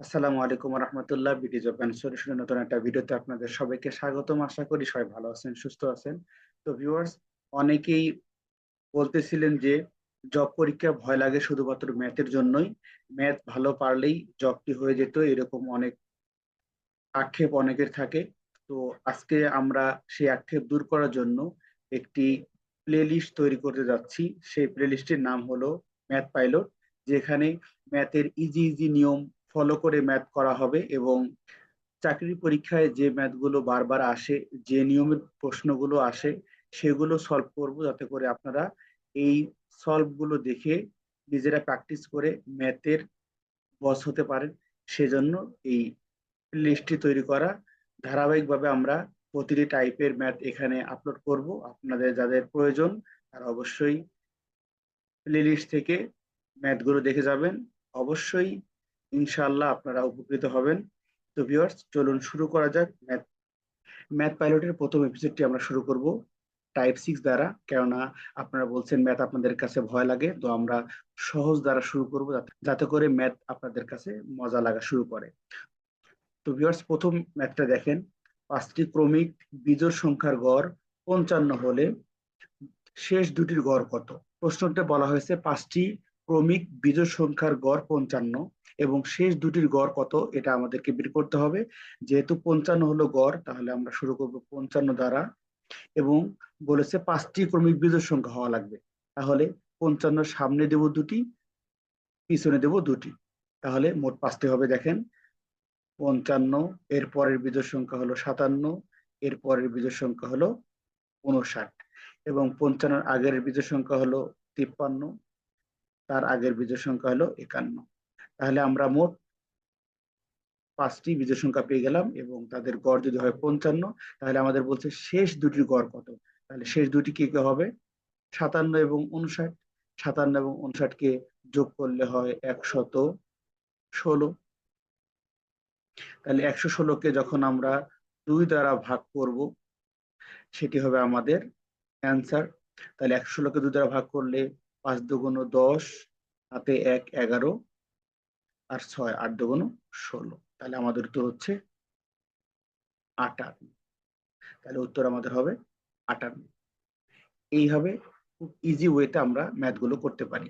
আসসালামু আলাইকুম রহমতুল্লাহ বিডি জব অ্যান্ড সলিউশনের নতুন একটা ভিডিওতে আপনাদের সবাইকে স্বাগতম। আশা করি সবাই ভালো আছেন, সুস্থ আছেন। তো ভিউয়ার্স অনেকেই বলতেছিলেন যে জব পরীক্ষা ভয় লাগে শুধুমাত্র ম্যাথের জন্যই। ম্যাথ ভালো পারলেই জবটি হয়ে যেত, এরকম অনেক আক্ষেপ অনেকের থাকে। তো আজকে আমরা সেই আক্ষেপ দূর করার জন্য একটি প্লেলিস্ট তৈরি করতে যাচ্ছি। সেই প্লেলিস্টের নাম হলো ম্যাথ পাইলট যেখানে ম্যাথের ইজি ইজি নিয়ম ফলো করে ম্যাথ করা হবে এবং চাকরি পরীক্ষায় যে ম্যাথগুলো বারবার আসে, যে নিয়মের প্রশ্নগুলো আসে, সেগুলো সলভ করব যাতে করে আপনারা এই সলভগুলো দেখে নিজেরা প্র্যাকটিস করে ম্যাথের বস হতে পারেন। সেজন্য এই লিস্টটি তৈরি করা। ধারাবাহিকভাবে আমরা প্রতিটি টাইপের ম্যাথ এখানে আপলোড করব। আপনাদের যাদের প্রয়োজন তারা অবশ্যই প্লেলিস্ট থেকে ম্যাথগুলো দেখে যাবেন। অবশ্যই ইনশাআল্লাহ আপনারা উপকৃত হবেন। তো ভিউয়ার্স চলুন শুরু করা যাক। ম্যাথ ম্যাথ পাইলটের প্রথম এপিসোডটি আমরা শুরু করব টাইপ সিক্স দ্বারা। কেননা আপনারা বলছেন ম্যাথ আপনাদের কাছে ভয় লাগে, তো আমরা সহজ দ্বারা শুরু করব যাতে করে ম্যাথ আপনাদের কাছে মজা লাগা শুরু করে। তো ভিউয়ার্স প্রথম ম্যাথটা দেখেন। পাঁচটি ক্রমিক বিজোড় সংখ্যার গড় পঞ্চান্ন হলে শেষ দুটির গড় কত? প্রশ্নটা বলা হয়েছে পাঁচটি ক্রমিক বিজোড় সংখ্যার গড় পঞ্চান্ন এবং শেষ দুটির গড় কত এটা আমাদেরকে বের করতে হবে। যেহেতু পঞ্চান্ন হলো গড়, তাহলে আমরা শুরু করব পঞ্চান্ন দ্বারা এবং বলেছে পাঁচটি ক্রমিক বিজোড় সংখ্যা হওয়া লাগবে। তাহলে পঞ্চান্ন সামনে দেব দুটি, পিছনে দেব দুটি। তাহলে মোট পাঁচটি হবে দেখেন। পঞ্চান্ন, এর পরের বিজোড় সংখ্যা হলো সাতান্ন, এর পরের বিজোড় সংখ্যা হলো উনষাট এবং পঞ্চান্নর আগের বিজোড় সংখ্যা হলো তিপ্পান্ন। তার আগের বিজোড় সংখ্যা হলো একান্ন। তাহলে আমরা মোট পাঁচটি বিজয় সংখ্যা পেয়ে গেলাম এবং তাদের গড় যদি হয় পঞ্চান্ন, তাহলে আমাদের বলছে শেষ দুটির গড় কত? তাহলে শেষ দুটি কি কে হবে? সাতান্ন এবং উনষাট। সাতান্ন এবং উনষাটকে যোগ করলে হয় একশত ষোলো। তাহলে একশো ষোলোকে যখন আমরা দুই দ্বারা ভাগ করব, সেটি হবে আমাদের অ্যান্সার। তাহলে একশো ষোলোকে দুই দ্বারা ভাগ করলে পাঁচ দুগুণ দশ হাতে এক এগারো আর ছয় আট দুগুণ ষোলো। তাহলে আমাদের উত্তর হচ্ছে আটান্ন। তাহলে উত্তর আমাদের হবে আটান্ন। এইভাবে খুব ইজি ওয়েতে আমরা ম্যাথগুলো করতে পারি।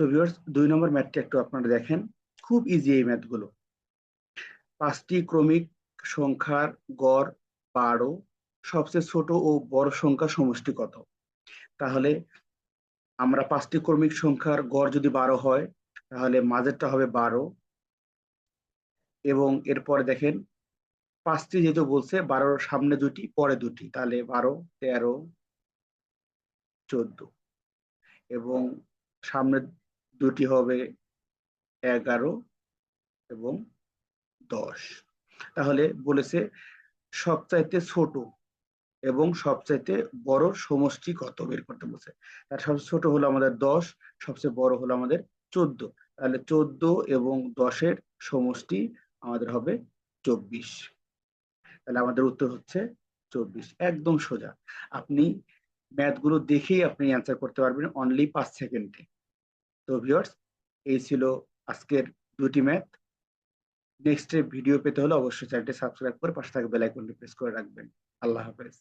তো ভিউয়ার্স দুই নম্বর ম্যাথটা একটু আপনারা দেখেন। খুব ইজি এই ম্যাথগুলো পাঁচটি ক্রমিক সংখ্যার গড় বারো। সবচেয়ে ছোট ও বড় সংখ্যা সমষ্টি কত? তাহলে আমরা পাঁচটি ক্রমিক সংখ্যার গড় যদি বারো হয়, তাহলে মাঝেরটা হবে বারো। এবং এরপরে দেখেন, পাঁচটি যেহেতু বলছে, বারোর সামনে দুটি, পরে দুটি, তাহলে বারো, তেরো, চোদ্দ। এবং সামনে দুটি হবে এগারো এবং দশ। তাহলে বলেছে সবচাইতে ছোট এবং সবচাইতে বড় সমষ্টি কত বের করতে বলছে? তার সবচেয়ে ছোট হলো আমাদের দশ, সবচেয়ে বড় হলো আমাদের চোদ্দ। তাহলে চোদ্দ এবং দশের সমষ্টি আমাদের হবে চব্বিশ। তাহলে আমাদের উত্তর হচ্ছে চব্বিশ, একদম সোজা। আপনি ম্যাথগুলো দেখেই আপনি অ্যান্সার করতে পারবেন অনলি পাঁচ সেকেন্ডে। তো ভিওর্স এই ছিল আজকের দুটি ম্যাথ। নেক্সট ভিডিও পেতে হলে অবশ্যই চ্যানেলটি সাবস্ক্রাইব করে পাশে থাকা বেল আইকনটি প্রেস করে রাখবেন। আল্লাহ হাফেজ।